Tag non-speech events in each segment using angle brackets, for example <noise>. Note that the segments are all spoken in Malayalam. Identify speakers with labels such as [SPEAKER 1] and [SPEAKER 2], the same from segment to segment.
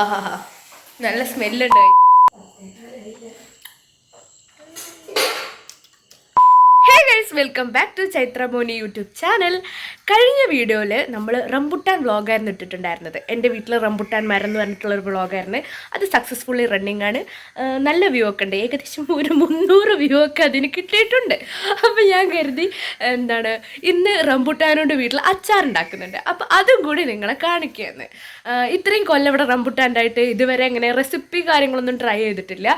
[SPEAKER 1] ആഹാ നല്ല സ്മെല്ലുണ്ട്. Hey guys welcome back to Chaithramoni YouTube channel കഴിഞ്ഞ വീഡിയോയിൽ നമ്മൾ റംബുട്ടാൻ വ്ളോഗായിരുന്നു ഇട്ടിട്ടുണ്ടായിരുന്നത്. എന്റെ വീട്ടിൽ റംബുട്ടാൻ മരം എന്ന് പറഞ്ഞിട്ടുള്ളൊരു വ്ളോഗായിരുന്നു. അത് സക്സസ്ഫുള്ളി റണ്ണിങ് ആണ്. നല്ല വ്യൂ ഒക്കെ ഉണ്ട്. ഏകദേശം ഒരു മുന്നൂറ് വ്യൂ ഒക്കെ അതിന് കിട്ടിയിട്ടുണ്ട്. അപ്പോൾ ഞാൻ കരുതി എന്താണ് ഇന്ന് റംബുട്ടാനോട് വീട്ടിൽ അച്ചാർ ഉണ്ടാക്കുന്നുണ്ട്. അപ്പോൾ അതും കൂടി നിങ്ങളെ കാണിക്കുകയെന്ന് ഇത്രയും കൊല്ലം ഇവിടെ റംബുട്ടാന്റെ ഇതുവരെ അങ്ങനെ റെസിപ്പി കാര്യങ്ങളൊന്നും ട്രൈ ചെയ്തിട്ടില്ല.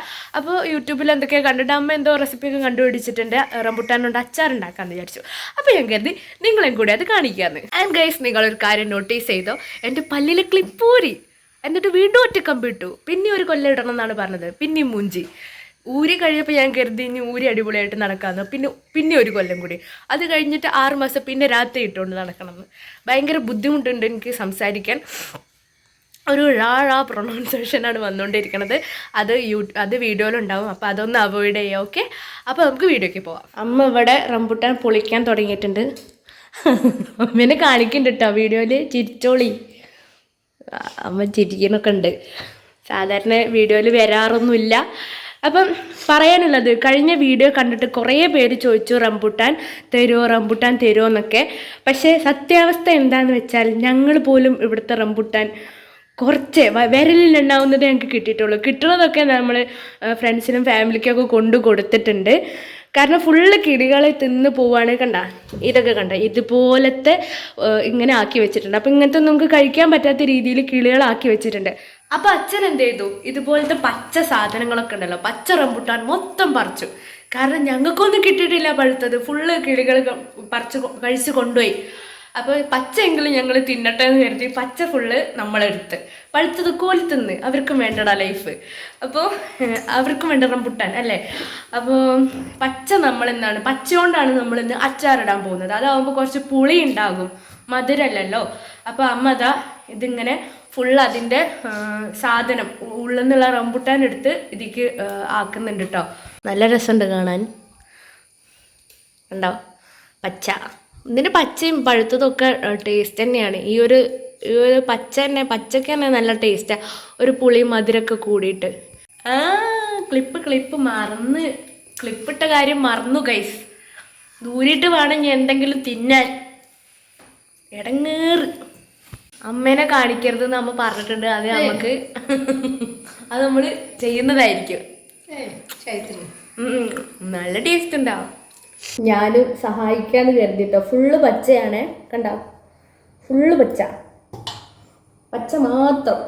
[SPEAKER 1] അപ്പോൾ യൂട്യൂബിൽ എന്തൊക്കെയോ കണ്ടിട്ട് അമ്മ എന്തോ റെസിപ്പിയൊക്കെ കണ്ടുപിടിച്ചിട്ടുണ്ട്. റംബുട്ടാനോട് അച്ചാർ ഉണ്ടാക്കാമെന്ന് വിചാരിച്ചു. അപ്പോൾ ഞാൻ കരുതി നിങ്ങളെയും കൂടി അത് കാണിക്കാമെന്ന് ആൻഡ് ഗൈസ് ഒരു കാര്യം നോട്ടീസ് ചെയ്തോ? എന്റെ പല്ലിൽ ക്ലിപ്പ് ഊരി. എന്നിട്ട് വീണ്ടും ഒറ്റ കമ്പിട്ടു പിന്നെ ഒരു കൊല്ലം ഇടണം എന്നാണ് പറഞ്ഞത്. പിന്നെയും മുഞ്ചി. ഊരി കഴിഞ്ഞപ്പോൾ ഞാൻ കരുതി ഇനി ഊരി അടിപൊളിയായിട്ട് നടക്കാമെന്ന് പിന്നെ പിന്നെ ഒരു കൊല്ലം കൂടി. അത് കഴിഞ്ഞിട്ട് ആറ് മാസം പിന്നെ രാത്രി ഇട്ടുകൊണ്ട് നടക്കണമെന്ന്. ഭയങ്കര ബുദ്ധിമുട്ടുണ്ട് എനിക്ക് സംസാരിക്കാൻ. ഒരു ഴാ ഴാ ആണ് വന്നുകൊണ്ടിരിക്കുന്നത് അത് യൂ അത് വീഡിയോയിലുണ്ടാവും അപ്പോൾ അതൊന്ന് അവോയ്ഡ് ചെയ്യുക ഓക്കെ അപ്പോൾ നമുക്ക് വീഡിയോയ്ക്ക് പോവാം. അമ്മ ഇവിടെ റംബുട്ടാൻ പൊളിക്കാൻ തുടങ്ങിയിട്ടുണ്ട്. അമ്മേനെ കാണിക്കുന്നുണ്ട് കേട്ടോ വീഡിയോയിൽ ചിരിച്ചോളി. അമ്മ ചിരിക്കണൊക്കെ ഉണ്ട്. സാധാരണ വീഡിയോയിൽ വരാറൊന്നുമില്ല. അപ്പം പറയാനുള്ളത് കഴിഞ്ഞ വീഡിയോ കണ്ടിട്ട് കുറേ പേര് ചോദിച്ചു റംബുട്ടാൻ തരുമോ റംബുട്ടാൻ തരുമോ എന്നൊക്കെ. പക്ഷേ സത്യാവസ്ഥ എന്താണെന്ന് വെച്ചാൽ ഞങ്ങൾ പോലും ഇവിടുത്തെ റംബുട്ടാൻ കുറച്ച് വിരലിലുണ്ടാവുന്നത് ഞങ്ങൾക്ക് കിട്ടിയിട്ടുള്ളൂ. കിട്ടുന്നതൊക്കെ നമ്മൾ ഫ്രണ്ട്സിനും ഫാമിലിക്കൊക്കെ കൊണ്ടു കൊടുത്തിട്ടുണ്ട്. കാരണം ഫുള്ള് കിളികളെ തിന്ന് പോവാണ് കണ്ട. ഇതൊക്കെ കണ്ട. ഇതുപോലത്തെ ഇങ്ങനെ ആക്കി വെച്ചിട്ടുണ്ട്. അപ്പം ഇങ്ങനത്തെ നമുക്ക് കഴിക്കാൻ പറ്റാത്ത രീതിയിൽ കിളികളാക്കി വെച്ചിട്ടുണ്ട്. അപ്പൊ അച്ഛൻ എന്ത് ചെയ്തു? ഇതുപോലത്തെ പച്ച സാധനങ്ങളൊക്കെ ഉണ്ടല്ലോ പച്ച റംബുട്ടാൻ മൊത്തം പറിച്ചു. കാരണം ഞങ്ങൾക്കൊന്നും കിട്ടിയിട്ടില്ല പഴുത്തത്. ഫുള്ള് കിളികൾ പറിച്ച് കഴിച്ച് കൊണ്ടുപോയി. അപ്പോൾ പച്ചയെങ്കിലും ഞങ്ങൾ തിന്നട്ടെ എന്ന് കരുതി പച്ച ഫുള്ള് നമ്മളെടുത്ത്. പഴുത്തത് കോലി തിന്ന് അവർക്കും വേണ്ടടാ ലൈഫ് അപ്പോൾ അവർക്കും വേണ്ട റംബുട്ടാൻ അല്ലേ? അപ്പോൾ പച്ച നമ്മളെന്താണ് പച്ച കൊണ്ടാണ് നമ്മളിന്ന് അച്ചാറിടാൻ പോകുന്നത്. അതാവുമ്പോൾ കുറച്ച് പുളി ഉണ്ടാകും. മധുരല്ലല്ലോ. അപ്പോൾ അമ്മ അതാ ഇതിങ്ങനെ ഫുൾ അതിന്റെ സാധനം ഉള്ളിൽ നിന്നുള്ള റംബുട്ടാൻ എടുത്ത് ഇതിക്ക് ആക്കുന്നുണ്ട് കേട്ടോ നല്ല രസമുണ്ട് കാണാൻ. ഉണ്ടോ പച്ച. ഇതിന്റെ പച്ചയും പഴുത്തതൊക്കെ ടേസ്റ്റ് തന്നെയാണ്. ഈ ഒരു ഈ ഒരു പച്ച തന്നെ പച്ചക്ക് തന്നെ നല്ല ടേസ്റ്റാണ് ഒരു പുളി മധുരമൊക്കെ കൂടിയിട്ട്. ആ ക്ലിപ്പ് ക്ലിപ്പ് മറന്ന് ക്ലിപ്പിട്ട കാര്യം മറന്നു ഗൈസ് ദൂരിട്ട് വേണം ഞാൻ എന്തെങ്കിലും തിന്നാൻ. ഇടങ്ങേറ് അമ്മേനെ കാണിക്കരുത് എന്ന് അമ്മ പറഞ്ഞിട്ടുണ്ട്. അത് നമുക്ക് അത് നമ്മൾ ചെയ്യുന്നതായിരിക്കും. നല്ല ടേസ്റ്റ് ഉണ്ടാവും. ഞാൻ സഹായിക്കാന്ന് കരുതിട്ടോ. ഫുള്ള് പച്ചയാണ്. കണ്ട? ഫുള്ള് പച്ച. പച്ച മാത്രം.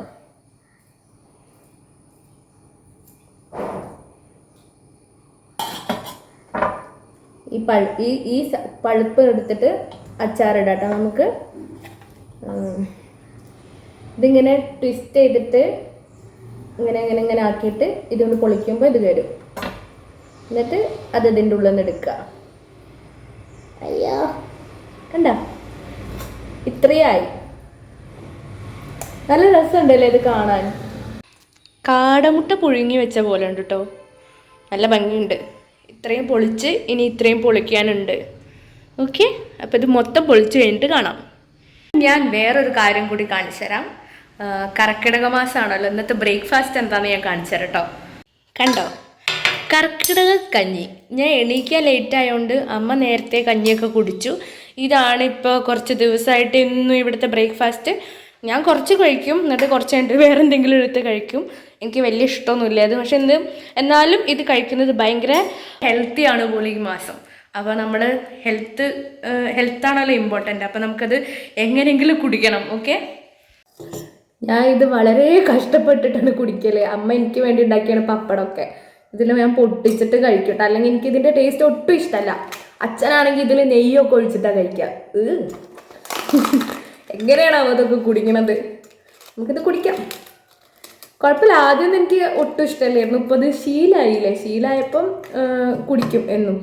[SPEAKER 1] ഈ പഴു ഈ ഈ പഴുപ്പ് എടുത്തിട്ട് അച്ചാറിടാട്ടോ നമുക്ക്. ഇതിങ്ങനെ ട്വിസ്റ്റ് ചെയ്തിട്ട് ഇങ്ങനെ ഇങ്ങനെ ഇങ്ങനെ ആക്കിയിട്ട് ഇതൊന്ന് പൊളിക്കുമ്പോൾ ഇത് വരും എന്നിട്ട് അത് ഇതിന്റെ ഉള്ളിൽ നിന്ന് എടുക്കുക. അയ്യോ. കണ്ട? ഇത്രയായി. നല്ല രസമുണ്ടല്ലേ ഇത് കാണാൻ? കാടമുട്ട പുഴുങ്ങി വെച്ച പോലെ ഉണ്ട് കേട്ടോ നല്ല ഭംഗിയുണ്ട്. ഇത്രയും പൊളിച്ച് ഇനി ഇത്രയും പൊളിക്കാനുണ്ട്. ഓക്കെ അപ്പോൾ ഇത് മൊത്തം പൊളിച്ച് കഴിഞ്ഞിട്ട് കാണാം. ഞാൻ വേറൊരു കാര്യം കൂടി കാണിച്ചു തരാം. കർക്കിടക മാസമാണല്ലോ ഇന്നത്തെ ബ്രേക്ക്ഫാസ്റ്റ് എന്താണെന്ന് ഞാൻ കാണിച്ചു തരാം കേട്ടോ കണ്ടോ? കർക്കിടക കഞ്ഞി. ഞാൻ എണീക്കാൻ ലേറ്റ് ആയതുകൊണ്ട് അമ്മ നേരത്തെ കഞ്ഞിയൊക്കെ കുടിച്ചു. ഇതാണ് ഇപ്പോൾ കുറച്ച് ദിവസമായിട്ട് ഇന്നും ഇവിടുത്തെ ബ്രേക്ക്ഫാസ്റ്റ് ഞാൻ കുറച്ച് കഴിക്കും എന്നിട്ട് കുറച്ച് കഴിഞ്ഞിട്ട് വേറെ എന്തെങ്കിലും എടുത്ത് കഴിക്കും. എനിക്ക് വലിയ ഇഷ്ടമൊന്നുമില്ല അത്. പക്ഷെ എന്ത് എന്നാലും ഇത് കഴിക്കുന്നത് ഭയങ്കര ഹെൽത്തിയാണ് പോലും ഈ മാസം. അപ്പോൾ നമ്മൾ ഹെൽത്ത് ഹെൽത്താണല്ലോ ഇമ്പോർട്ടന്റ് അപ്പോൾ നമുക്കത് എങ്ങനെയെങ്കിലും കുടിക്കണം ഓക്കെ ഞാൻ ഇത് വളരെ കഷ്ടപ്പെട്ടിട്ടാണ് കുടിക്കൽ. അമ്മ എനിക്ക് വേണ്ടി ഉണ്ടാക്കിയാണ് പപ്പടമൊക്കെ. ഇതിൽ ഞാൻ പൊട്ടിച്ചിട്ട് കഴിക്കട്ടെ അല്ലെങ്കിൽ എനിക്ക് ഇതിന്റെ ടേസ്റ്റ് ഒട്ടും ഇഷ്ടമല്ല. അച്ഛനാണെങ്കിൽ ഇതിൽ നെയ്യൊക്കെ ഒഴിച്ചിട്ടാണ് കഴിക്കുക. എങ്ങനെയാണോ അതൊക്കെ കുടിക്കണത് നമുക്കിത് കുടിക്കാം. കുഴപ്പമില്ല. ആദ്യം എനിക്ക് ഒട്ടും ഇഷ്ടമല്ലായിരുന്നു. ഇപ്പോൾ ഇത് ശീലമായില്ലേ ശീലമായപ്പം ആ, കുടിക്കും എന്നും.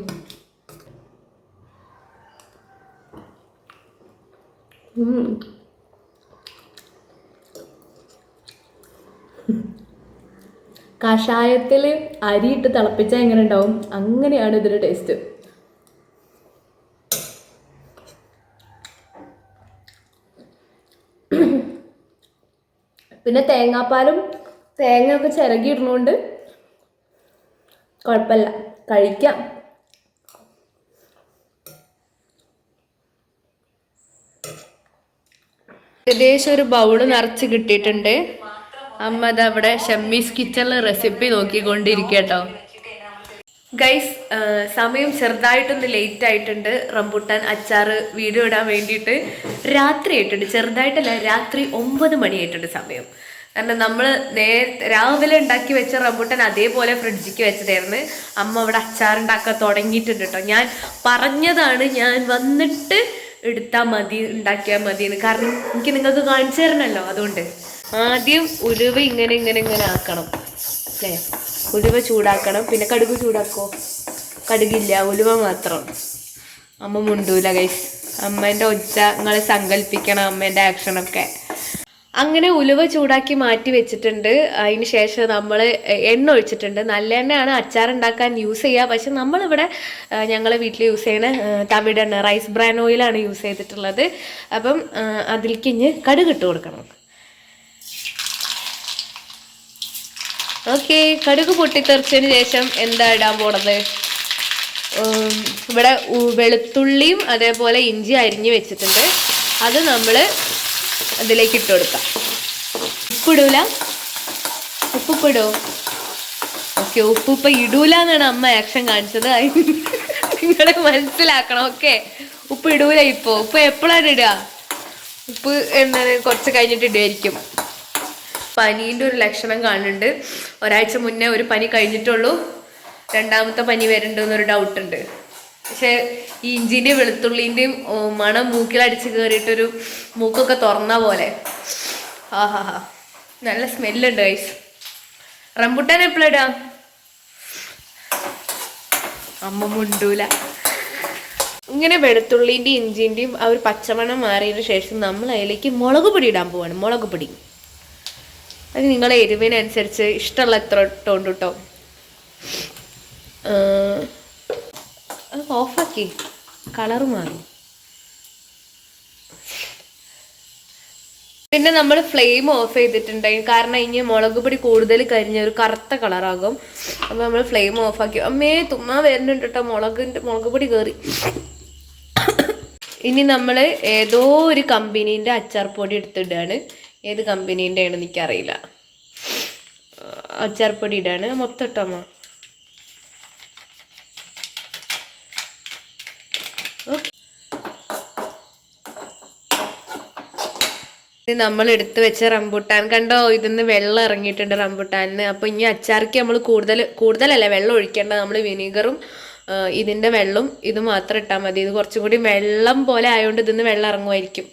[SPEAKER 1] കഷായത്തിൽ അരിയിട്ട് തിളപ്പിച്ചാൽ എങ്ങനെ ഉണ്ടാവും? അങ്ങനെയാണ് ഇതിന്റെ ടേസ്റ്റ് പിന്നെ തേങ്ങാപ്പാലും തേങ്ങ ഒക്കെ ചിരകി ഇടുന്നോണ്ട് കുഴപ്പമില്ല കഴിക്കാം. ഏകദേശം ഒരു ബൗൾ നിറച്ച് കിട്ടിയിട്ടുണ്ട്. അമ്മ അതവിടെ ഷമ്മീസ് കിച്ചണിലെ റെസിപ്പി നോക്കിക്കൊണ്ടിരിക്കട്ടോ ഗൈസ് സമയം ചെറുതായിട്ടൊന്ന് ലേറ്റ് ആയിട്ടുണ്ട്. റംബുട്ടാൻ അച്ചാറ് വീഡിയോ ഇടാൻ വേണ്ടിയിട്ട് രാത്രി ആയിട്ടുണ്ട്. ചെറുതായിട്ടല്ല രാത്രി ഒമ്പത് മണിയായിട്ടുണ്ട് സമയം. കാരണം നമ്മൾ നേ രാവിലെ ഉണ്ടാക്കി വെച്ച റംബുട്ടാൻ അതേപോലെ ഫ്രിഡ്ജിക്ക് വെച്ചതായിരുന്നു. അമ്മ അവിടെ അച്ചാറുണ്ടാക്കാൻ തുടങ്ങിയിട്ടുണ്ട് കേട്ടോ. ഞാൻ പറഞ്ഞതാണ് ഞാൻ വന്നിട്ട് എടുത്താൽ മതി ഉണ്ടാക്കിയാൽ മതി എന്ന് കാരണം എനിക്ക് നിങ്ങൾക്ക് കാണിച്ചു തരണമല്ലോ അതുകൊണ്ട്. ആദ്യം ഉലുവ ഇങ്ങനെ ഇങ്ങനെ ഇങ്ങനെ ആക്കണം. അല്ലേ? ഉലുവ ചൂടാക്കണം. പിന്നെ കടുക് ചൂടാക്കോ? കടുകില്ല. ഉലുവ മാത്രം. അമ്മ മുണ്ടൂല ഗൈസ് അമ്മേന്റെ ഒച്ച നിങ്ങളെ സങ്കല്പിക്കണം അമ്മേന്റെ ആക്ഷനൊക്കെ അങ്ങനെ ഉലുവ ചൂടാക്കി മാറ്റി വെച്ചിട്ടുണ്ട്. അതിന് ശേഷം നമ്മൾ എണ്ണ ഒഴിച്ചിട്ടുണ്ട്. നല്ല എണ്ണയാണ് അച്ചാർ ഉണ്ടാക്കാൻ യൂസ് ചെയ്യുക. പക്ഷെ നമ്മളിവിടെ ഞങ്ങളെ വീട്ടിൽ യൂസ് ചെയ്യുന്ന തവിടെണ്ണ റൈസ് ബ്രാൻ ഓയിലാണ് യൂസ് ചെയ്തിട്ടുള്ളത്. അപ്പം അതിലേക്ക് ഇഞ്ഞ് കടുക് ഇട്ട് കൊടുക്കണം. ഓക്കെ കടുക് പൊട്ടിത്തെറിച്ചതിന് ശേഷം എന്താ ഇടാൻ പോണത്? ഇവിടെ വെളുത്തുള്ളിയും അതേപോലെ ഇഞ്ചി അരിഞ്ഞു വെച്ചിട്ടുണ്ട്. അത് നമ്മൾ അതിലേക്ക് ഇട്ട് കൊടുക്കാം. ഉപ്പിടൂല? ഉപ്പിടോ ഓക്കെ ഉപ്പ് ഇപ്പൊ ഇടൂല എന്നാണ് അമ്മ ആക്ഷൻ കാണിച്ചത്. നിങ്ങളെ മനസ്സിലാക്കണം. ഓക്കെ ഉപ്പ് ഇടൂല ഇപ്പോ. ഉപ്പ് എപ്പോഴാണ് ഇടുക? ഉപ്പ് എന്താണ് കുറച്ച് കഴിഞ്ഞിട്ട് ഇടുമായിരിക്കും പനീന്റെ ഒരു ലക്ഷണം കാണുന്നുണ്ട്. ഒരാഴ്ച മുന്നേ ഒരു പനി കഴിഞ്ഞിട്ടുള്ളൂ. രണ്ടാമത്തെ പനി വരുന്നുണ്ടെന്നൊരു ഡൗട്ട് ഉണ്ട്. പക്ഷേ ഈ ഇഞ്ചിന്റെയും വെളുത്തുള്ളിന്റെയും മണം മൂക്കിലടിച്ച് കയറിയിട്ടൊരു മൂക്കൊക്കെ തുറന്ന പോലെ. ആ ഹാ നല്ല സ്മെല്ലുണ്ട് ഗൈസ് റംബുട്ടാൻ എപ്പോഴിടാ അമ്മ മുണ്ടൂല. ഇങ്ങനെ വെളുത്തുള്ളിന്റെയും ഇഞ്ചിന്റെയും ആ ഒരു പച്ചമണം മാറിയതിന് ശേഷം നമ്മൾ അതിലേക്ക് മുളക് പൊടി ഇടാൻ പോവാണ്. മുളക് പൊടി. അത് നിങ്ങളെ എരിവിനനുസരിച്ച് ഇഷ്ടമുള്ള എത്ര ഇട്ടോണ്ട് കേട്ടോ ഓഫാക്കി കളർ മാറി. പിന്നെ നമ്മൾ ഫ്ലെയിം ഓഫ് ചെയ്തിട്ടുണ്ടായി. കാരണം ഇനി മുളക് പൊടി കൂടുതൽ കരിഞ്ഞ ഒരു കറുത്ത കളറാകും അപ്പോൾ നമ്മൾ ഫ്ലെയിം ഓഫാക്കി അമ്മേ തുമ്മാ വരുന്നുണ്ട് കേട്ടോ മുളകിന്റെ മുളക് പൊടി കയറി ഇനി നമ്മൾ ഏതോ ഒരു കമ്പനീന്റെ അച്ചാർ പൊടി എടുത്തിടുകയാണ് ഏത് കമ്പനീന്റെ ആണെന്ന് എനിക്കറിയില്ല അച്ചാർ പൊടി ഇടാണ് മൊത്തം ഇട്ടമ്മ ഇത് നമ്മൾ എടുത്തു വെച്ച റംബുട്ടാൻ. കണ്ടോ ഇതിന്ന് വെള്ളം ഇറങ്ങിയിട്ടുണ്ട് റംബുട്ടാനിന്. അപ്പൊ ഇനി അച്ചാർക്ക് നമ്മൾ കൂടുതൽ കൂടുതലല്ല വെള്ളം ഒഴിക്കേണ്ട നമ്മൾ വിനീഗറും ഇതിന്റെ വെള്ളം ഇത് മാത്രം ഇട്ടാൽ മതി. ഇത് കുറച്ചും കൂടി വെള്ളം പോലെ ആയതുകൊണ്ട് ഇതിന്ന് വെള്ളം ഇറങ്ങുമായിരിക്കും.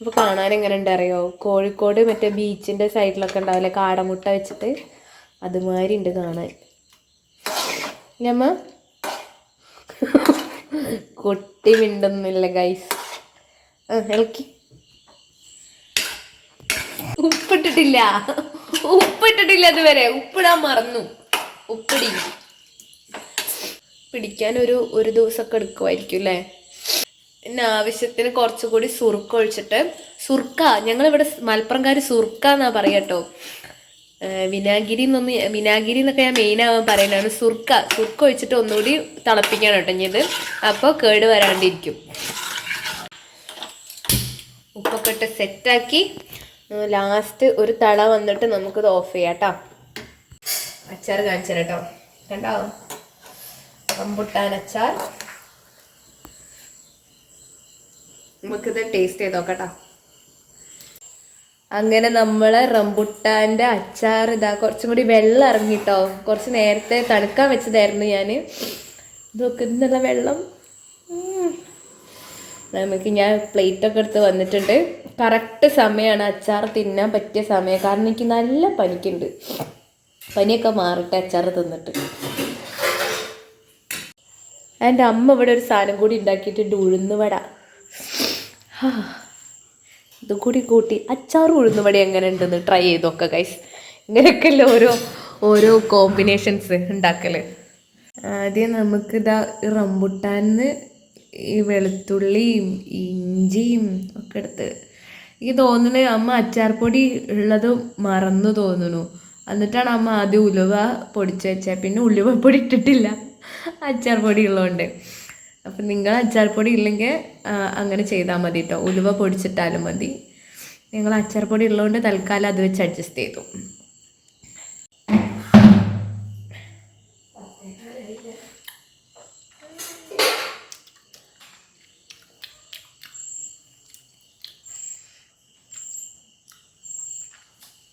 [SPEAKER 1] അപ്പൊ കാണാൻ എങ്ങനെ ഉണ്ട് അറിയോ? കോഴിക്കോട് മറ്റേ ബീച്ചിന്റെ സൈഡിലൊക്കെ ഉണ്ടാവില്ലേ? കാടമുട്ട വെച്ചിട്ട് അതുമാതിരി ഉണ്ട് കാണാൻ. ഞമ്മ കുട്ടി മിണ്ടുന്നില്ല ഗൈസ് ഇളക്കി. ഉപ്പിട്ടിട്ടില്ല. ഉപ്പിട്ടിട്ടില്ല ഇതുവരെ. ഉപ്പിടാൻ മറന്നു. ഉപ്പിടി. പിടിക്കാൻ ഒരു ഒരു ദിവസമൊക്കെ എടുക്കുമായിരിക്കും അല്ലേ? പിന്നെ ആവശ്യത്തിന് കുറച്ചുകൂടി സുറുക്ക ഒഴിച്ചിട്ട് സുർക്ക ഞങ്ങളിവിടെ മലപ്പുറംകാർ സുർക്ക എന്നാ പറയാട്ടോ വിനാഗിരി എന്നൊന്ന് വിനാഗിരി എന്നൊക്കെ ഞാൻ മെയിൻ ആവാൻ പറയുന്നതാണ് സുർക്ക. സുർക്ക ഒഴിച്ചിട്ട് ഒന്നുകൂടി തിളപ്പിക്കണം കേട്ടോ ഇത് അപ്പോൾ കേട് വരാണ്ടിരിക്കും. ഉപ്പൊക്കെ ഇട്ട് സെറ്റാക്കി ലാസ്റ്റ് ഒരു തള വന്നിട്ട് നമുക്കിത് ഓഫ് ചെയ്യാം കേട്ടോ അച്ചാർ കാണിച്ചു കേട്ടോ കണ്ടോ റംബുട്ടാൻ അച്ചാർ. നമുക്കിത് ടേസ്റ്റ് ചെയ്ത് നോക്കട്ടോ. അങ്ങനെ നമ്മളെ റംബുട്ടാന്റെ അച്ചാർ ഇതാ കുറച്ചും കൂടി വെള്ളം ഇറങ്ങിട്ടോ. കുറച്ച് നേരത്തെ തണുക്കാൻ വെച്ചതായിരുന്നു ഞാൻ നോക്കുന്നുള്ള വെള്ളം. നമുക്ക് ഞാൻ പ്ലേറ്റൊക്കെ എടുത്ത് വന്നിട്ടുണ്ട്. കറക്റ്റ് സമയമാണ് അച്ചാർ തിന്നാൻ പറ്റിയ സമയം. കാരണം എനിക്ക് നല്ല പനിക്കുണ്ട്. പനിയൊക്കെ മാറട്ടെ അച്ചാർ തിന്നിട്ട്. എന്റെ അമ്മ ഇവിടെ ഒരു സാധനം കൂടി ഉണ്ടാക്കിയിട്ടുണ്ട്. ഉഴുന്നുവട. <sighs> ഇതും കൂടി കൂട്ടി. ഉഴുന്ന വടി എങ്ങനെ ഉണ്ടെന്ന് ട്രൈ ചെയ്തൊക്കെ ഗൈസ് ഇങ്ങനെയൊക്കെയല്ലേ ഓരോ ഓരോ കോമ്പിനേഷൻസ് ഉണ്ടാക്കൽ. ആദ്യം നമുക്കിതാ ഇതാ റംബുട്ടാനിന്ന് ഈ വെളുത്തുള്ളിയും
[SPEAKER 2] ഇഞ്ചിയും ഒക്കെ എടുത്ത് എനിക്ക് തോന്നുന്നു അമ്മ അച്ചാർപ്പൊടി ഉള്ളത് മറന്നു തോന്നുന്നു. എന്നിട്ടാണ് അമ്മ ആദ്യം ഉലുവ പൊടിച്ച് വെച്ചത് പിന്നെ ഉലുവ പൊടി ഇട്ടിട്ടില്ല അച്ചാർപ്പൊടി ഉള്ളതുകൊണ്ട് അപ്പം നിങ്ങൾ അച്ചാർപ്പൊടി ഇല്ലെങ്കിൽ അങ്ങനെ ചെയ്താൽ മതി കേട്ടോ ഉലുവ പൊടിച്ചിട്ടാലും മതി. നിങ്ങൾ അച്ചാർപ്പൊടി ഉള്ളതുകൊണ്ട് തൽക്കാലം അത് വെച്ച് അഡ്ജസ്റ്റ് ചെയ്തു.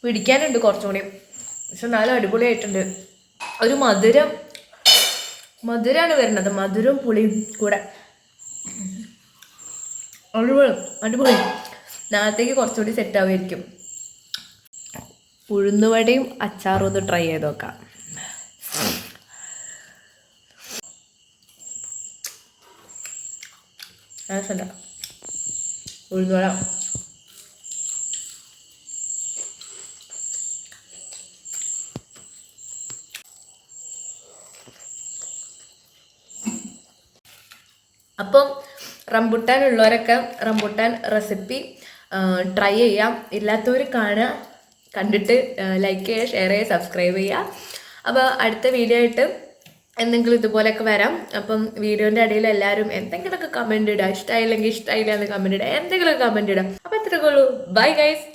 [SPEAKER 2] പിടിക്കാനുണ്ട് കുറച്ചും കൂടി. പക്ഷെ എന്നാലും അടിപൊളിയായിട്ടുണ്ട്. ഒരു മധുരം മധുരമാണ് വരുന്നത്. മധുരവും പുളിയും കൂടെ. അടിപൊളി അടിപൊളി. നാളത്തേക്ക് കുറച്ചുകൂടി സെറ്റ് ആവുമായിരിക്കും. ഉഴുന്നുവടയും അച്ചാറും ഒന്ന് ട്രൈ ചെയ്ത് നോക്കാം. ഉഴുന്നുവട അപ്പം റംബുട്ടാൻ ഉള്ളവരൊക്കെ റംബുട്ടാൻ റെസിപ്പി ട്രൈ ചെയ്യാം. ഇല്ലാത്തവർ കാണുക കണ്ടിട്ട് ലൈക്ക് ചെയ്യുക ഷെയർ ചെയ്യുക സബ്സ്ക്രൈബ് ചെയ്യുക. അപ്പോൾ അടുത്ത വീഡിയോ ആയിട്ട് എന്തെങ്കിലും ഇതുപോലെയൊക്കെ വരാം. അപ്പം വീഡിയോന്റെ ഇടയിൽ എല്ലാവരും എന്തെങ്കിലുമൊക്കെ കമന്റ് ഇടുക. ഇഷ്ടമായില്ലെങ്കിൽ ഇഷ്ടമായില്ല എന്ന് കമന്റ് ഇടുക. എന്തെങ്കിലുമൊക്കെ കമന്റ് ഇടുക. അപ്പോൾ അത്രയൊക്കെ ഉള്ളൂ. Bye guys